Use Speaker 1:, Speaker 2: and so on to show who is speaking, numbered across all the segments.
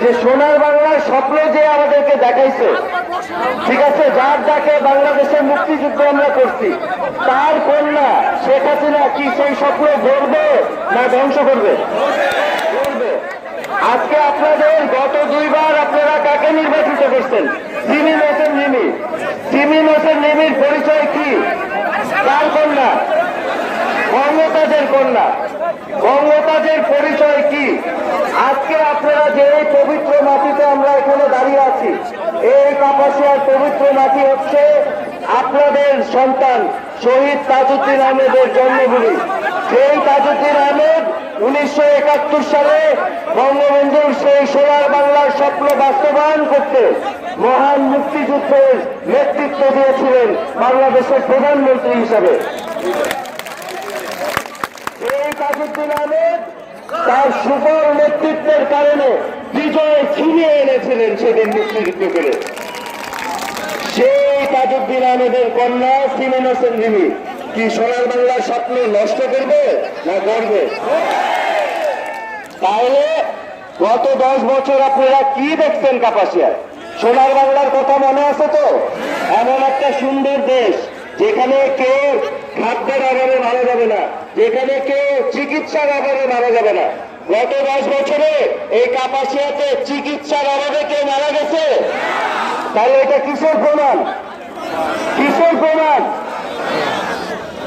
Speaker 1: যে সোনার বাংলার স্বপ্ন যে আমাদেরকে দেখাইছে, ঠিক আছে, যার ডাকে বাংলাদেশের মুক্তিযুদ্ধ আমরা করছি, তার কন্যা শেখ হাসিনা কি সেই স্বপ্ন গড়বে না ধ্বংস করবে? আজকে আপনাদের গত দুইবার আপনারা কাকে নির্বাচিত করছেন? জিমিন হোসেন নিমি জিমিন হোসেন নিমির পরিচয় কি? তার কন্যা? বঙ্গতাজের কন্যা। বঙ্গতাজের পরিচয় কি আজকে আপনারা যে এই পবিত্র মাটিতে আমরা এখানে দাঁড়িয়ে আছি এই কাপাসিয়ার পবিত্র মাটি হচ্ছে আপনাদের সন্তান শহীদ তাজউদ্দিন আহমেদের জন্মভূমি। সেই তাজউদ্দিন আহমেদ উনিশশো একাত্তর সালে বঙ্গবন্ধুর সেই সোনার বাংলার স্বপ্ন বাস্তবায়ন করতে মহান মুক্তিযুদ্ধের নেতৃত্ব দিয়েছিলেন বাংলাদেশের প্রধানমন্ত্রী হিসাবে। এই তাজউদ্দিন আহমেদ তার সুফল নেতৃত্বের কারণে বিজয় ছিনিয়ে এনেছিলেন সেদিন মুক্তিযুদ্ধ করে তাজউদ্দিন আহমেদের কন্যা সিমেন হোসেন রিমি কি সোনার বাংলার স্বপ্ন নষ্ট করবে না করবে তাহলে গত দশ বছর আপনারা কি দেখছেন কাপাসিয়ায়? সোনার বাংলার কথা মনে আছে তো? এমন একটা সুন্দর দেশ, যেখানে কেউ খাদ্যের অভাবে মারা যাবে না, যেখানে কেউ চিকিৎসার অভাবে মারা যাবে না। গত দশ বছরে এই কাপাসিয়াতে চিকিৎসার অভাবে কেউ মারা গেছে? তাহলে এটা কিসের প্রমাণ? কিসের প্রমাণ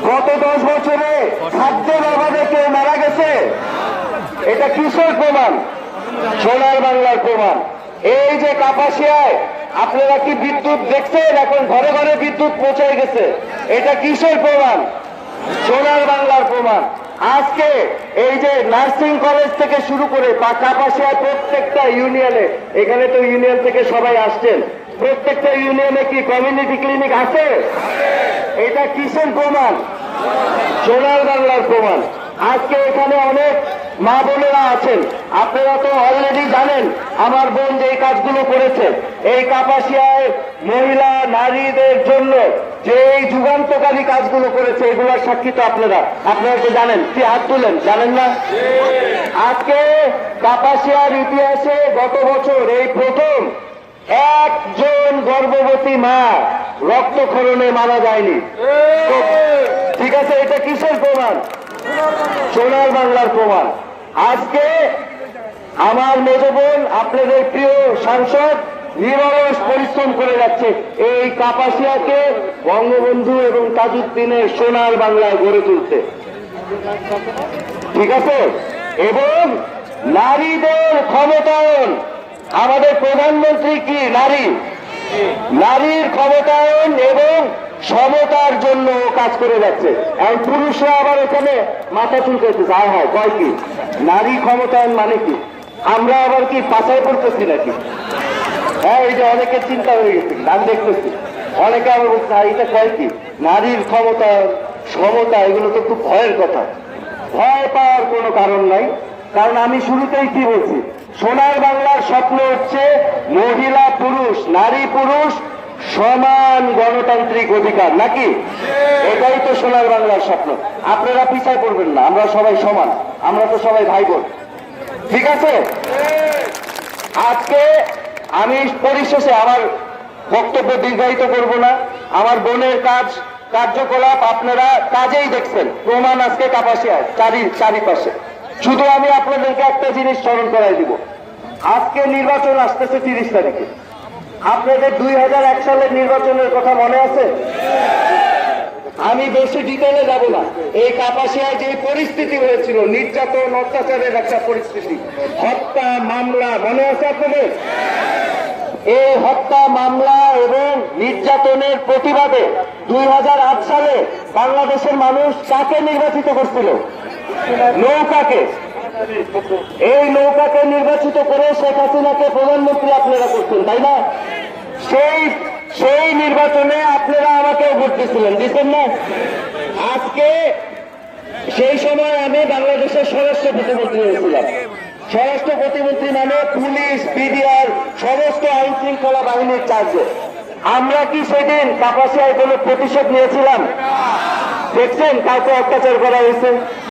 Speaker 1: গত দশ বছরে খাদ্যের অভাবে কেউ মারা গেছে? এটা কিসের প্রমাণ সোনার বাংলার প্রমাণ এই যে কাপাসিয়ায় আপনারা কি বিদ্যুৎ দেখছেন? এখন ঘরে ঘরে বিদ্যুৎ পৌঁছে গেছে। এটা কিসের প্রমাণ সোনার বাংলার প্রমাণ আজকে এই যে নার্সিং কলেজ থেকে শুরু করে বা কাপাসিয়ায় প্রত্যেকটা ইউনিয়নে, এখানে তো ইউনিয়ন থেকে সবাই আসছেন। প্রত্যেকটা ইউনিয়নে কি কমিউনিটি ক্লিনিক আছে? এটা কিসের প্রমাণ? সোনার বাংলার প্রমাণ। আজকে এখানে অনেক মা বোনেরা আছেন। আপনারা তো অলরেডি জানেন আমার বোন যে কাজগুলো করেছে এই কাপাসিয়ায় মহিলা নারীদের জন্য যে এই যুগান্তকারী কাজগুলো করেছে এগুলোর সাক্ষী তো আপনারা। আপনারা তো জানেন? কি হাত তুলেন? জানেন না? আজকে কাপাসিয়ার ইতিহাসে গত বছর এই প্রথম একজন গর্ভবতী মা রক্তক্ষরণে মারা যায়নি। ঠিক আছে, এটা কিসের প্রমাণ? সোনার বাংলার প্রমাণ। আজকে আমার মেজ বোন, আপনাদের প্রিয় সাংসদ নিরলস পরিশ্রম করে যাচ্ছে। এই কাপাসিয়াকে বঙ্গবন্ধু এবং তাজউদ্দিনের সোনার বাংলায় গড়ে তুলতে। ঠিক আছে? এবং নারীদের ক্ষমতায়ন আমাদের প্রধানমন্ত্রী কি? নারী। নারীর ক্ষমতায়ন এবং সমতার জন্য কাজ করে যাচ্ছে। এখন পুরুষরা আবার এখানে মাথা চুলকাইতেছে। আয় হয় কয় কি? নারী ক্ষমতায়ন মানে কি? আমরা আবার কি পাশায় পড়তেছি নাকি? হ্যাঁ এই যে অনেকের চিন্তা হয়ে গেছে আমি দেখতেছি। অনেকে আবার বলছে "আর এটা কয় কি? নারীর ক্ষমতা সমতা এগুলো তো খুব ভয়ের কথা। ভয় পাওয়ার কোনো কারণ নাই। কারণ আমি শুরুতেই কি বলছি? সোনার বাংলার স্বপ্ন হচ্ছে মহিলা পুরুষ, নারী পুরুষ সমান গণতান্ত্রিক অধিকার, নাকি? এটাই তো সোনার বাংলার স্বপ্ন। আপনারা পিছায় পড়বেন না, আমরা সবাই সমান, আমরা তো সবাই ভাই বোন ঠিক আছে? আজকে আমি পরিশেষে আমার বক্তব্য দীর্ঘায়িত করব না। আমার বোনের কাজ, কার্যকলাপ আপনারা কাজেই দেখছেন। প্রমাণ আজকে কাপাসিয়ায়, চারি চারিপাশে। শুধু আমি আপনাদেরকে একটা জিনিস স্মরণ করাই দিব। আজকে নির্বাচন আসতেছে তিরিশ তারিখে। আপনাদের দুই হাজার এক সালের নির্বাচনের কথা মনে আছে? আমি বেশি ডিটেলে যাব না। এই কাপাসিয়ায় যে পরিস্থিতি হয়েছিল, নির্যাতন, অত্যাচারের একটা পরিস্থিতি। হত্যা, মামলা, মনে আছে আপনাদের? এই হত্যা, মামলা এবং নির্যাতনের প্রতিবাদে দুই হাজার আট সালে বাংলাদেশের মানুষ কাকে নির্বাচিত করছিল? নৌকাকে, এই নৌকাকে নির্বাচিত করে শেখ হাসিনাকে প্রধানমন্ত্রী আপনারা করছেন, তাই না? সেই সেই নির্বাচনে আপনারা আমাকে ভোট দিচ্ছিলেন দিচ্ছেন না? আজকে সেই সময় আমি বাংলাদেশের স্বরাষ্ট্র প্রতিমন্ত্রী হয়েছিলাম। স্বরাষ্ট্র প্রতিমন্ত্রী মানে পুলিশ, বিডিআর, সমস্ত আইন শৃঙ্খলা বাহিনীর চার্জে। আমরা কি সেদিন কাপাসিয়ায় কোনো প্রতিশোধ নিয়েছিলাম? দেখছেন, কাউকে অত্যাচার করা হয়েছে?